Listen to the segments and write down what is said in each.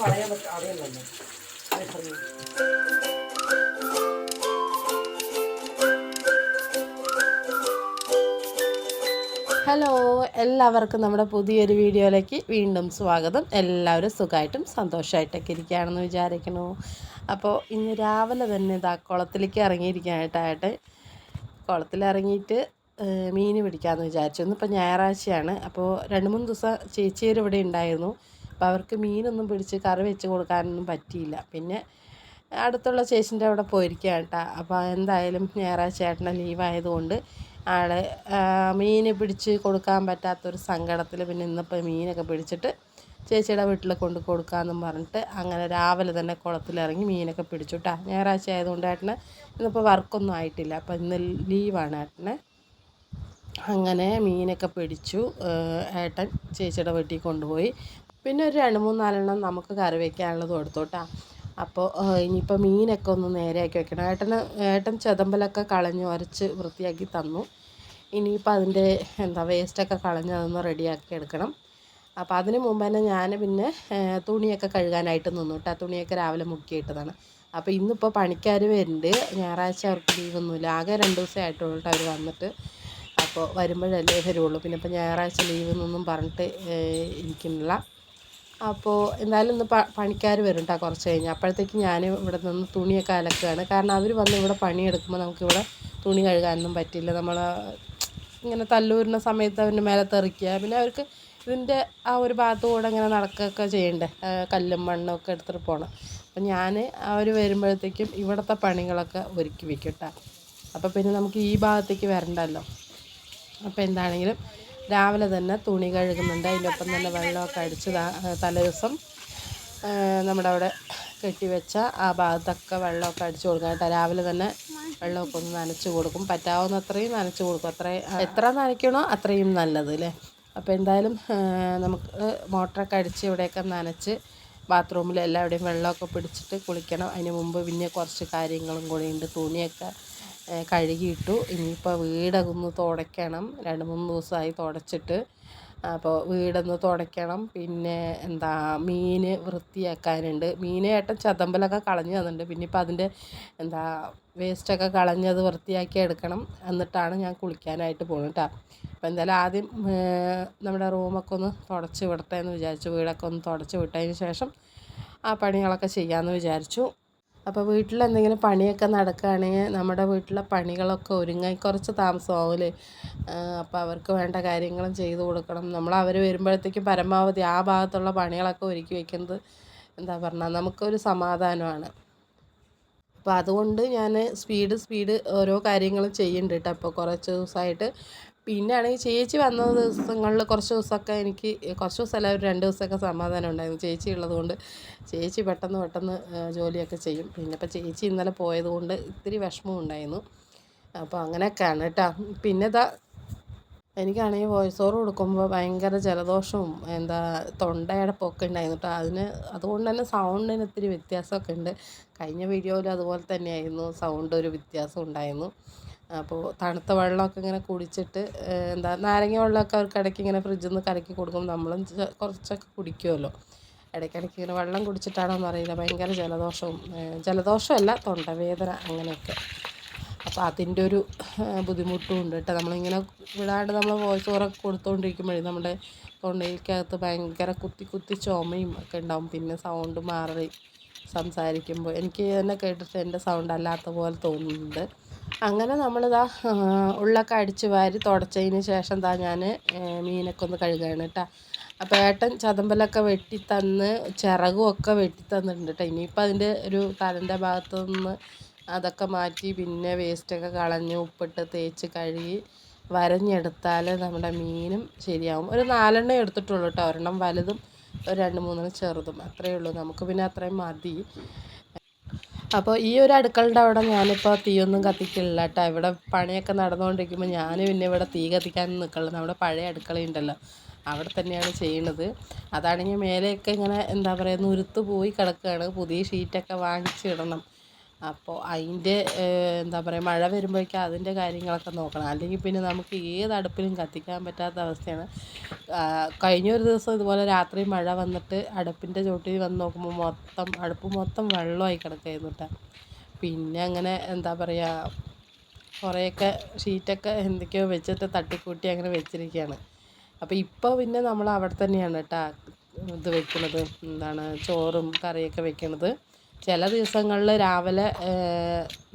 പറയാൻ പറ്റും അറിയണല്ലോ ഹലോ എല്ലാവർക്കും നമ്മുടെ പുതിയൊരു വീഡിയോയിലേക്ക് വീണ്ടും സ്വാഗതം. എല്ലാവരും സുഖമായിട്ടും സന്തോഷമായിട്ടൊക്കെ ഇരിക്കുകയാണെന്ന് വിചാരിക്കുന്നു. അപ്പോൾ ഇന്ന് രാവിലെ തന്നെ ഇതാ കുളത്തിലേക്ക് ഇറങ്ങിയിരിക്കാനായിട്ടായിട്ട് കുളത്തിലിറങ്ങിയിട്ട് മീൻ പിടിക്കാമെന്ന് വിചാരിച്ചു ഇന്നിപ്പോൾ ഞായറാഴ്ചയാണ്. അപ്പോൾ രണ്ട് മൂന്ന് ദിവസം ചേച്ചിയർ ഇവിടെ ഉണ്ടായിരുന്നു. അപ്പോൾ അവർക്ക് മീനൊന്നും പിടിച്ച് കറി വെച്ച് കൊടുക്കാനൊന്നും പറ്റിയില്ല. പിന്നെ അടുത്തുള്ള ചേച്ചിന്റെ അവിടെ പോയിരിക്കുകയാണ് കേട്ടോ. അപ്പോൾ എന്തായാലും ഞായറാഴ്ച ചേട്ടന്റെ ലീവായതുകൊണ്ട് ആളെ മീൻ പിടിച്ച് കൊടുക്കാൻ പറ്റാത്തൊരു സങ്കടത്തിൽ പിന്നെ ഇന്നിപ്പോൾ മീനൊക്കെ പിടിച്ചിട്ട് ചേച്ചിയുടെ വീട്ടിൽ കൊണ്ട് കൊടുക്കാമെന്നും പറഞ്ഞിട്ട് അങ്ങനെ രാവിലെ തന്നെ കുളത്തിലിറങ്ങി മീനൊക്കെ പിടിച്ചു കേട്ടോ. ഞായറാഴ്ച ആയതുകൊണ്ട് ഏട്ടന് ഇന്നിപ്പോൾ വർക്കൊന്നും ആയിട്ടില്ല. അപ്പോൾ ഇന്ന് ലീവാണ് ഏട്ടന്. അങ്ങനെ മീനൊക്കെ പിടിച്ചു ഏട്ടൻ ചേച്ചിയുടെ വീട്ടിൽ കൊണ്ടുപോയി. പിന്നെ ഒരു രണ്ട് മൂന്ന് നാലെണ്ണം നമുക്ക് കറി വയ്ക്കാനുള്ളത് കൊടുത്തോട്ടാ അപ്പോൾ ഇനിയിപ്പോൾ മീനൊക്കെ ഒന്ന് നേരെയാക്കി വെക്കണം. ഏട്ടന് ഏട്ടൻ ചെതമ്പലൊക്കെ കളഞ്ഞ് ഉരച്ച് വൃത്തിയാക്കി തന്നു. ഇനിയിപ്പോൾ അതിന്റെ എന്താ വേസ്റ്റൊക്കെ കളഞ്ഞ് അതൊന്ന് റെഡിയാക്കി എടുക്കണം. അപ്പോൾ അതിന് മുമ്പ് തന്നെ ഞാൻ പിന്നെ തുണിയൊക്കെ കഴുകാനായിട്ട് നിന്നു കേട്ടോ തുണിയൊക്കെ രാവിലെ മുക്കിയിട്ടതാണ്. അപ്പോൾ ഇന്നിപ്പോൾ പണിക്കാർ വരുന്നുണ്ട്. ഞായറാഴ്ച അവർക്ക് ലീവൊന്നുമില്ല. ആകെ രണ്ട് ദിവസമേ ആയിട്ടുള്ളൂ അവർ വന്നിട്ട്. അപ്പോൾ വരുമ്പോഴല്ലേ വരുള്ളൂ പിന്നെ ഇപ്പോൾ ഞായറാഴ്ച ലീവ് എന്നൊന്നും പറഞ്ഞിട്ട് ഇരിക്കുന്നില്ല. അപ്പോൾ എന്തായാലും ഇന്ന് പണിക്കാർ വരും കേട്ടോ കുറച്ച് കഴിഞ്ഞ്. അപ്പോഴത്തേക്ക് ഞാൻ ഇവിടെ നിന്ന് തുണിയൊക്കെ അലക്കുകയാണ്. കാരണം അവർ വന്ന് ഇവിടെ പണിയെടുക്കുമ്പോൾ നമുക്കിവിടെ തുണി കഴുകാനൊന്നും പറ്റില്ല. നമ്മൾ ഇങ്ങനെ തല്ലൂരുന്ന സമയത്ത് അവന്റെ മേലെ തെറിക്കുക പിന്നെ അവർക്ക് ഇതിന്റെ ആ ഒരു ഭാഗത്ത് കൂടെ ഇങ്ങനെ നടക്കുകയൊക്കെ ചെയ്യണ്ടേ? കല്ലും മണ്ണും ഒക്കെ എടുത്തിട്ട് പോകണം അപ്പം ഞാൻ അവർ വരുമ്പോഴത്തേക്കും ഇവിടുത്തെ പണികളൊക്കെ ഒരുക്കി വെക്കും കേട്ടോ അപ്പോൾ പിന്നെ നമുക്ക് ഈ ഭാഗത്തേക്ക് വരണ്ടല്ലോ. അപ്പോൾ എന്താണെങ്കിലും രാവിലെ തന്നെ തുണി കഴുകുന്നുണ്ട്. അതിന്റെ ഒപ്പം തന്നെ വെള്ളമൊക്കെ അടിച്ച് തലേദിവസം നമ്മുടെ അവിടെ കെട്ടിവെച്ച ആ ഭാഗത്തൊക്കെ വെള്ളമൊക്കെ അടിച്ചു കൊടുക്കാം കേട്ടോ. രാവിലെ തന്നെ വെള്ളമൊക്കെ ഒന്ന് നനച്ച് കൊടുക്കും. പറ്റാവുന്ന അത്രയും നനച്ച് കൊടുക്കും. അത്രയും എത്ര നനയ്ക്കണോ അത്രയും നല്ലത് അല്ലേ? അപ്പോൾ എന്തായാലും നമുക്ക് മോട്ടറൊക്കെ അടിച്ച് ഇവിടെയൊക്കെ നനച്ച് ബാത്റൂമിൽ എല്ലാവിടെയും വെള്ളമൊക്കെ പിടിച്ചിട്ട് കുളിക്കണം. അതിന് മുമ്പ് പിന്നെ കുറച്ച് കാര്യങ്ങളും കൂടി ഉണ്ട്. തുണിയൊക്കെ കഴുകിയിട്ടു. ഇനിയിപ്പോൾ വീടൊന്ന് തുടയ്ക്കണം. രണ്ട് മൂന്ന് ദിവസമായി തുടച്ചിട്ട്. അപ്പോൾ വീടൊന്ന് തുടയ്ക്കണം. പിന്നെ എന്താ മീൻ വൃത്തിയാക്കാനുണ്ട്. മീൻ ഏട്ടൻ ചതമ്പലൊക്കെ കളഞ്ഞു തന്നിട്ടുണ്ട്. പിന്നെ ഇപ്പോൾ അതിന്റെ എന്താ വേസ്റ്റൊക്കെ കളഞ്ഞത് വൃത്തിയാക്കി എടുക്കണം. എന്നിട്ടാണ് ഞാൻ കുളിക്കാനായിട്ട് പോകുന്നത് കേട്ടോ അപ്പോൾ എന്തായാലും ആദ്യം നമ്മുടെ റൂമൊക്കെ ഒന്ന് തുടച്ച് വിടട്ടെ എന്ന് വിചാരിച്ചു. വീടൊക്കെ ഒന്ന് തുടച്ച് വിട്ടതിന് ശേഷം ആ പണികളൊക്കെ ചെയ്യാമെന്ന് വിചാരിച്ചു. അപ്പോൾ വീട്ടിൽ എന്തെങ്കിലും പണിയൊക്കെ നടക്കുകയാണെങ്കിൽ നമ്മുടെ വീട്ടിലെ പണികളൊക്കെ ഒരുങ്ങി കുറച്ച് താമസമാവില്ലേ അപ്പോൾ അവർക്ക് വേണ്ട കാര്യങ്ങളും ചെയ്തു കൊടുക്കണം. നമ്മൾ അവർ വരുമ്പോഴത്തേക്കും പരമാവധി ആ ഭാഗത്തുള്ള പണികളൊക്കെ ഒരുക്കി വെക്കുന്നത് എന്താ പറഞ്ഞാൽ നമുക്കൊരു സമാധാനമാണ്. അപ്പോൾ അതുകൊണ്ട് ഞാൻ സ്പീഡ് സ്പീഡ് ഓരോ കാര്യങ്ങളും ചെയ്യുന്നുണ്ട് കേട്ടോ അപ്പോൾ കുറച്ച് ദിവസമായിട്ട് പിന്നെ ആണെങ്കിൽ ചേച്ചി വന്ന ദിവസങ്ങളിൽ കുറച്ച് ദിവസമൊക്കെ എനിക്ക് കുറച്ച് ദിവസമല്ല ഒരു രണ്ട് ദിവസമൊക്കെ സമാധാനം ഉണ്ടായിരുന്നു. ചേച്ചി ഉള്ളതുകൊണ്ട് ചേച്ചി പെട്ടെന്ന് പെട്ടെന്ന് ജോലിയൊക്കെ ചെയ്യും. പിന്നെ ഇപ്പോൾ ചേച്ചി ഇന്നലെ പോയതുകൊണ്ട് ഇത്തിരി വിഷമം ഉണ്ടായിരുന്നു. അപ്പോൾ അങ്ങനെയൊക്കെയാണ് കേട്ടോ. പിന്നെ ഇതാ എനിക്കാണെങ്കിൽ വോയിസ് ഓവർ കൊടുക്കുമ്പോൾ ഭയങ്കര ജലദോഷവും എന്താ തൊണ്ടയുടെ പൊക്കെ ഉണ്ടായിരുന്നു കേട്ടോ. അതിന് അതുകൊണ്ട് തന്നെ സൗണ്ടിന് ഇത്തിരി വ്യത്യാസമൊക്കെ ഉണ്ട്. കഴിഞ്ഞ വീഡിയോയിൽ അതുപോലെ തന്നെയായിരുന്നു സൗണ്ട് ഒരു വ്യത്യാസം ഉണ്ടായിരുന്നു. അപ്പോൾ തണുത്ത വെള്ളമൊക്കെ ഇങ്ങനെ കുടിച്ചിട്ട് എന്താ നാരങ്ങ വെള്ളമൊക്കെ അവർക്ക് ഇടയ്ക്ക് ഇങ്ങനെ ഫ്രിഡ്ജിൽ നിന്ന് കലക്കി കൊടുക്കും. നമ്മളും കുറച്ചൊക്കെ കുടിക്കുമല്ലോ. ഇടയ്ക്കിടയ്ക്ക് ഇങ്ങനെ വെള്ളം കുടിച്ചിട്ടാണോ എന്നറിയില്ല ഭയങ്കര ജലദോഷവും ജലദോഷമല്ല തൊണ്ടവേദന അങ്ങനെയൊക്കെ. അപ്പോൾ അതിന്റെ ഒരു ബുദ്ധിമുട്ടും ഉണ്ട് കേട്ടോ. നമ്മളിങ്ങനെ വിടാണ്ട് നമ്മൾ വോയിസ് ഓവറൊക്കെ കൊടുത്തുകൊണ്ടിരിക്കുമ്പോഴേ നമ്മുടെ തൊണ്ടയിലേക്കകത്ത് ഭയങ്കര കുത്തി കുത്തി ചുമയും ഒക്കെ ഉണ്ടാവും. പിന്നെ സൗണ്ട് മാറി സംസാരിക്കുമ്പോൾ എനിക്ക് തന്നെ കേട്ടിട്ട് എന്റെ സൗണ്ട് അല്ലാത്ത പോലെ തോന്നുന്നുണ്ട്. അങ്ങനെ നമ്മളിതാ ഉള്ളൊക്കെ അടിച്ച് വാരി തുടച്ചതിന് ശേഷം താ ഞാൻ മീനൊക്കെ ഒന്ന് കഴുകുകയാണ് കേട്ടോ അപ്പോൾ ഏട്ടൻ ചതമ്പലൊക്കെ വെട്ടിത്തന്ന് ചിറകും ഒക്കെ വെട്ടി തന്നിട്ടുണ്ട് കേട്ടോ ഇനിയിപ്പോൾ അതിന്റെ ഒരു തലന്റെ ഭാഗത്തു നിന്ന് അതൊക്കെ മാറ്റി പിന്നെ വേസ്റ്റൊക്കെ കളഞ്ഞ് ഉപ്പിട്ട് തേച്ച് കഴുകി വരഞ്ഞെടുത്താൽ നമ്മുടെ മീനും ശരിയാവും. ഒരു നാലെണ്ണം എടുത്തിട്ടുള്ളൂ കേട്ടോ ഒരെണ്ണം വലുതും ഒരു രണ്ട് മൂന്നെണ്ണം ചെറുതും. അത്രയേ ഉള്ളൂ. നമുക്ക് പിന്നെ അത്രയും മതി. അപ്പോൾ ഈ ഒരു അടുക്കളുടെ അവിടെ ഞാനിപ്പോൾ തീയൊന്നും കത്തിക്കില്ല കേട്ടോ ഇവിടെ പണിയൊക്കെ നടന്നുകൊണ്ടിരിക്കുമ്പോൾ ഞാൻ പിന്നെ ഇവിടെ തീ കത്തിക്കാൻ നിൽക്കുള്ളൂ നമ്മുടെ പഴയ അടുക്കളയുണ്ടല്ലോ. അവിടെ തന്നെയാണ് ചെയ്യണത്. അതാണെങ്കിൽ മേലെയൊക്കെ ഇങ്ങനെ എന്താ പറയുക നുരുത്ത് പോയി കിടക്കുകയാണ്. പുതിയ ഷീറ്റൊക്കെ വാങ്ങിച്ചിടണം. അപ്പോൾ അതിന്റെ എന്താ പറയുക മഴ വരുമ്പോഴേക്കും അതിന്റെ കാര്യങ്ങളൊക്കെ നോക്കണം. അല്ലെങ്കിൽ പിന്നെ നമുക്ക് ഏത് അടുപ്പിലും കത്തിക്കാൻ പറ്റാത്ത അവസ്ഥയാണ്. കഴിഞ്ഞ ഒരു ദിവസം ഇതുപോലെ രാത്രി മഴ വന്നിട്ട് അടുപ്പിന്റെ ചോട്ടിൽ വന്ന് നോക്കുമ്പോൾ മൊത്തം അടുപ്പ് മൊത്തം വെള്ളമായി കിടക്കുകയായിരുന്നു കേട്ടോ പിന്നെ അങ്ങനെ എന്താ പറയുക കുറേയൊക്കെ ഷീറ്റൊക്കെ എന്തൊക്കെയോ വെച്ചിട്ട് തട്ടിക്കൂട്ടി അങ്ങനെ വെച്ചിരിക്കുകയാണ്. അപ്പോൾ ഇപ്പോൾ പിന്നെ നമ്മൾ അവിടെ തന്നെയാണ് കേട്ടോ ഇത് വെക്കുന്നത്. എന്താണ് ചോറും കറിയൊക്കെ വെക്കുന്നത്. ചില ദിവസങ്ങളിൽ രാവിലെ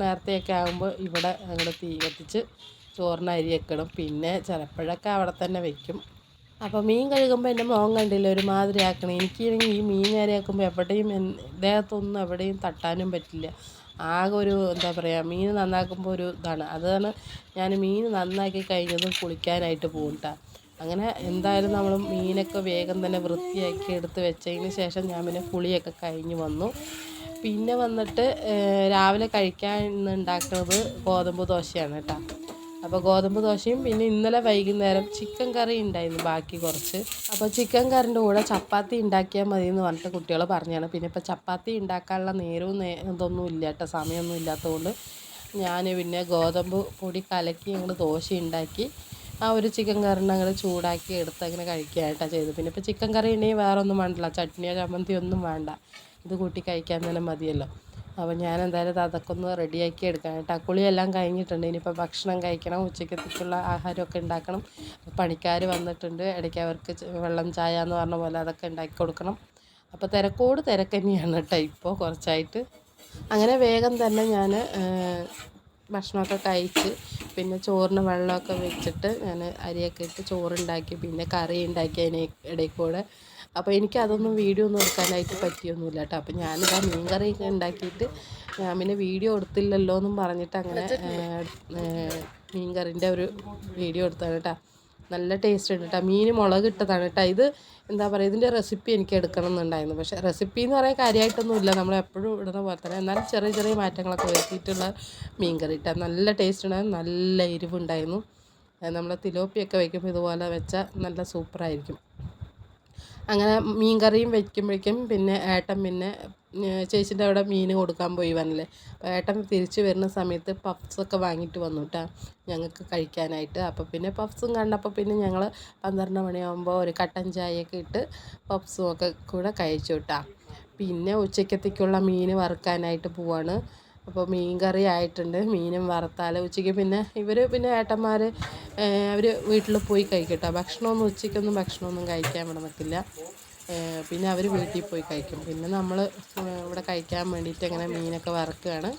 നേരത്തെയൊക്കെ ആകുമ്പോൾ ഇവിടെ ഞങ്ങൾ തീ കത്തിച്ച് ചോറിന് അരിയൊക്കെ ഇടും പിന്നെ ചിലപ്പോഴൊക്കെ അവിടെ തന്നെ വെക്കും. അപ്പോൾ മീൻ കഴുകുമ്പോൾ എന്റെ മുഖം കണ്ടില്ല ഒരുമാതിരി ആക്കണം. എനിക്കാണെങ്കിൽ ഈ മീൻ നേരെയാക്കുമ്പോൾ എവിടെയും ദേഹത്തൊന്നും എവിടെയും തട്ടാനും പറ്റില്ല. ആകെ ഒരു എന്താ പറയുക മീൻ നന്നാക്കുമ്പോൾ ഒരു ഇതാണ്. അതാണ് ഞാൻ മീൻ നന്നാക്കി കഴിഞ്ഞതും കുളിക്കാനായിട്ട് പോകും കേട്ടോ അങ്ങനെ എന്തായാലും നമ്മൾ മീനൊക്കെ വേഗം തന്നെ വൃത്തിയാക്കി എടുത്ത് വെച്ചതിന് ശേഷം ഞാൻ പിന്നെ കുളിയൊക്കെ കഴിഞ്ഞ് വന്നു. പിന്നെ വന്നിട്ട് രാവിലെ കഴിക്കാൻ ഉണ്ടാക്കുന്നത് ഗോതമ്പ് ദോശയാണ് കേട്ടോ. അപ്പോൾ ഗോതമ്പ് ദോശയും പിന്നെ ഇന്നലെ വൈകുന്നേരം ചിക്കൻ കറി ഉണ്ടായിരുന്നു ബാക്കി കുറച്ച്. അപ്പോൾ ചിക്കൻ കറിന്റെ കൂടെ ചപ്പാത്തി ഉണ്ടാക്കിയാൽ മതി എന്ന് പറഞ്ഞിട്ട് കുട്ടികൾ പറഞ്ഞാണ് പിന്നെ ഇപ്പോൾ ചപ്പാത്തി ഉണ്ടാക്കാനുള്ള നേരവും ഇതൊന്നും ഇല്ല കേട്ടോ. സമയമൊന്നും ഇല്ലാത്തതുകൊണ്ട് ഞാൻ പിന്നെ ഗോതമ്പ് പൊടി കലക്കി ഞങ്ങൾ ദോശ ഉണ്ടാക്കി ആ ഒരു ചിക്കൻ കറിനെ അങ്ങനെ ചൂടാക്കി എടുത്ത് അങ്ങനെ കഴിക്കുകയായിട്ടാണ് ചെയ്തത്. പിന്നെ ഇപ്പോൾ ചിക്കൻ കറി ഉണ്ടെങ്കിൽ വേറെ ഒന്നും വേണ്ടല്ല. ചട്നിയോ ചമ്മന്തിയോ ഒന്നും വേണ്ട. ഇത് കൂട്ടി കഴിക്കാൻ തന്നെ മതിയല്ലോ. അപ്പോൾ ഞാൻ എന്തായാലും അതൊക്കെ ഒന്ന് റെഡിയാക്കി എടുക്കാം കേട്ടോ കുളിയെല്ലാം കഴിഞ്ഞിട്ടുണ്ട്. ഇനിയിപ്പോൾ ഭക്ഷണം കഴിക്കണം ഉച്ചക്കത്തേക്കുള്ള ആഹാരമൊക്കെ ഉണ്ടാക്കണം. പണിക്കാർ വന്നിട്ടുണ്ട്. ഇടയ്ക്ക് അവർക്ക് വെള്ളം ചായ എന്ന് പറഞ്ഞ പോലെ അതൊക്കെ ഉണ്ടാക്കി കൊടുക്കണം. അപ്പോൾ തിരക്കോട് തിരക്ക് തന്നെയാണ് കേട്ടോ ഇപ്പോൾ കുറച്ചായിട്ട്. അങ്ങനെ വേഗം തന്നെ ഞാൻ ഭക്ഷണമൊക്കെ കഴിച്ച് പിന്നെ ചോറിന് വെള്ളമൊക്കെ വെച്ചിട്ട് ഞാൻ അരിയൊക്കെ ഇട്ട് ചോറുണ്ടാക്കി പിന്നെ കറി ഉണ്ടാക്കി അതിന് ഇടയിൽ കൂടെ അപ്പോൾ എനിക്ക് അതൊന്നും വീഡിയോ ഒന്നും എടുക്കാനായിട്ട് പറ്റിയൊന്നുമില്ല കേട്ടോ അപ്പോൾ ഞാനിതാ മീൻ കറിയൊക്കെ ഉണ്ടാക്കിയിട്ട് ഞാൻ പിന്നെ വീഡിയോ എടുത്തില്ലല്ലോ എന്നും പറഞ്ഞിട്ട് അങ്ങനെ മീൻ കറിന്റെ ഒരു വീഡിയോ എടുത്താണ് കേട്ടോ. നല്ല ടേസ്റ്റ് ഉണ്ട് കേട്ടോ. മീൻ മുളക് ഇട്ടതാണ് കേട്ടോ. ഇത് എന്താ പറയുക ഇതിന്റെ റെസിപ്പി എനിക്ക് എടുക്കണം എന്നുണ്ടായിരുന്നു. പക്ഷേ റെസിപ്പി എന്ന് പറയാൻ കാര്യമായിട്ടൊന്നുമില്ല നമ്മൾ എപ്പോഴും ഇടുന്ന പോലെ തന്നെ. എന്നാലും ചെറിയ ചെറിയ മാറ്റങ്ങളൊക്കെ വരുത്തിയിട്ടുള്ള മീൻ കറി കേട്ടോ നല്ല ടേസ്റ്റ് ഉണ്ടായിരുന്നു. നല്ല എരിവുണ്ടായിരുന്നു. നമ്മൾ തിലോപ്പിയൊക്കെ വയ്ക്കുമ്പോൾ ഇതുപോലെ വെച്ചാൽ നല്ല സൂപ്പറായിരിക്കും അങ്ങനെ മീൻ കറിയും വയ്ക്കുമ്പോഴേക്കും പിന്നെ ഏട്ടൻ പിന്നെ ചേച്ചിന്റെ അവിടെ മീൻ കൊടുക്കാൻ പോയി വന്നില്ലേ. ഏട്ടൻ തിരിച്ചു വരുന്ന സമയത്ത് പഫ്സൊക്കെ വാങ്ങിയിട്ട് വന്നു കേട്ടോ ഞങ്ങൾക്ക് കഴിക്കാനായിട്ട്. അപ്പോൾ പിന്നെ പഫ്സും കണ്ടപ്പോൾ പിന്നെ ഞങ്ങൾ പന്ത്രണ്ട് മണിയാകുമ്പോൾ ഒരു കട്ടൻ ചായയൊക്കെ ഇട്ട് പഫ്സും ഒക്കെ കൂടെ കഴിച്ചു കേട്ടോ പിന്നെ ഉച്ചക്കത്തേക്കുള്ള മീൻ വറുക്കാനായിട്ട് പോവാണ്. അപ്പോൾ മീൻ കറി ആയിട്ടുണ്ട് മീനും വറുത്താൽ ഉച്ചയ്ക്ക്. പിന്നെ ഇവർ പിന്നെ ഏട്ടന്മാർ അവർ വീട്ടിൽ പോയി കഴിക്കട്ടോ. ഭക്ഷണമൊന്നും ഉച്ചയ്ക്കൊന്നും ഭക്ഷണമൊന്നും കഴിക്കാൻ ഇവിടെ നിൽക്കില്ല. പിന്നെ അവർ വീട്ടിൽ പോയി കഴിക്കും. പിന്നെ നമ്മൾ ഇവിടെ കഴിക്കാൻ വേണ്ടിയിട്ട് അങ്ങനെ മീനൊക്കെ വറുക്കുകയാണ്.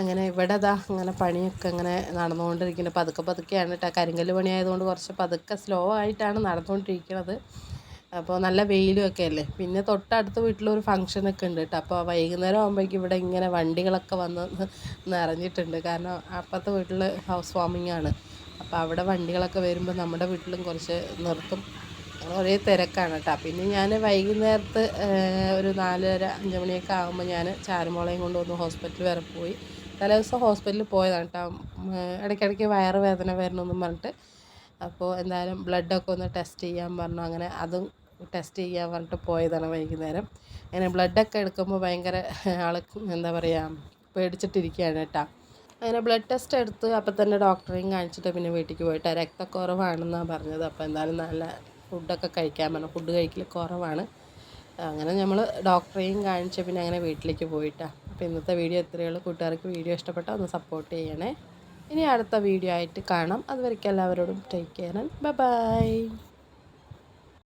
അങ്ങനെ ഇവിടെ അതാ അങ്ങനെ പണിയൊക്കെ അങ്ങനെ നടന്നുകൊണ്ടിരിക്കുന്നത് പതുക്കെ പതുക്കെയാണ് കേട്ടോ കരിങ്കല്ല് പണിയായതുകൊണ്ട് കുറച്ച് പതുക്കെ സ്ലോ ആയിട്ടാണ് നടന്നുകൊണ്ടിരിക്കുന്നത്. അപ്പോൾ നല്ല വെയിലും ഒക്കെ അല്ലേ പിന്നെ തൊട്ടടുത്ത വീട്ടിലൊരു ഫംഗ്ഷനൊക്കെ ഉണ്ട് കേട്ടോ. അപ്പോൾ വൈകുന്നേരം ആകുമ്പോഴേക്കും ഇവിടെ ഇങ്ങനെ വണ്ടികളൊക്കെ വന്ന് നിറഞ്ഞിട്ടുണ്ട്. കാരണം അപ്പുറത്തെ വീട്ടിൽ ഹൗസ് വാമിംഗ് ആണ്. അപ്പോൾ അവിടെ വണ്ടികളൊക്കെ വരുമ്പോൾ നമ്മുടെ വീട്ടിലും കുറച്ച് നിർത്തും. ഒരേ തിരക്കാണ് കേട്ടോ. പിന്നെ ഞാൻ വൈകുന്നേരത്ത് ഒരു നാലര അഞ്ച് മണിയൊക്കെ ആകുമ്പോൾ ഞാൻ ചാരുമോളയും കൊണ്ടുവന്ന് ഹോസ്പിറ്റലിൽ വരെ പോയി. തലേ ദിവസം ഹോസ്പിറ്റലിൽ പോയതാണ് കേട്ടോ. ഇടയ്ക്കിടയ്ക്ക് വയറ് വേദന വരണമെന്നും പറഞ്ഞിട്ട്. അപ്പോൾ എന്തായാലും ബ്ലഡൊക്കെ ഒന്ന് ടെസ്റ്റ് ചെയ്യാൻ പറഞ്ഞു. അങ്ങനെ അതും ടെസ്റ്റ് ചെയ്യാൻ പറഞ്ഞിട്ട് പോയതാണ് വൈകുന്നേരം. അങ്ങനെ ബ്ലഡൊക്കെ എടുക്കുമ്പോൾ ഭയങ്കര ആൾ എന്താ പറയുക പേടിച്ചിട്ടിരിക്കുകയാണ് കേട്ടോ. അങ്ങനെ ബ്ലഡ് ടെസ്റ്റ് എടുത്ത് അപ്പം തന്നെ ഡോക്ടറെയും കാണിച്ചിട്ട് പിന്നെ വീട്ടിലേക്ക് പോയിട്ട് രക്തക്കുറവാണെന്നാണ് പറഞ്ഞത്. അപ്പോൾ എന്തായാലും നല്ല ഫുഡൊക്കെ കഴിക്കാൻ പറഞ്ഞു. ഫുഡ് കഴിക്കൽ കുറവാണ്. അങ്ങനെ നമ്മൾ ഡോക്ടറെയും കാണിച്ച് പിന്നെ അങ്ങനെ വീട്ടിലേക്ക് പോയിട്ടാണ് അപ്പോൾ ഇന്നത്തെ വീഡിയോ ഇത്രയേ ഉള്ളൂ. കൂട്ടുകാർക്ക് വീഡിയോ ഇഷ്ടപ്പെട്ടാൽ ഒന്ന് സപ്പോർട്ട് ചെയ്യണേ. ഇനി അടുത്ത വീഡിയോ ആയിട്ട് കാണാം. അതുവരേക്കും എല്ലാവരോടും ടേക്ക് കെയർ ബൈ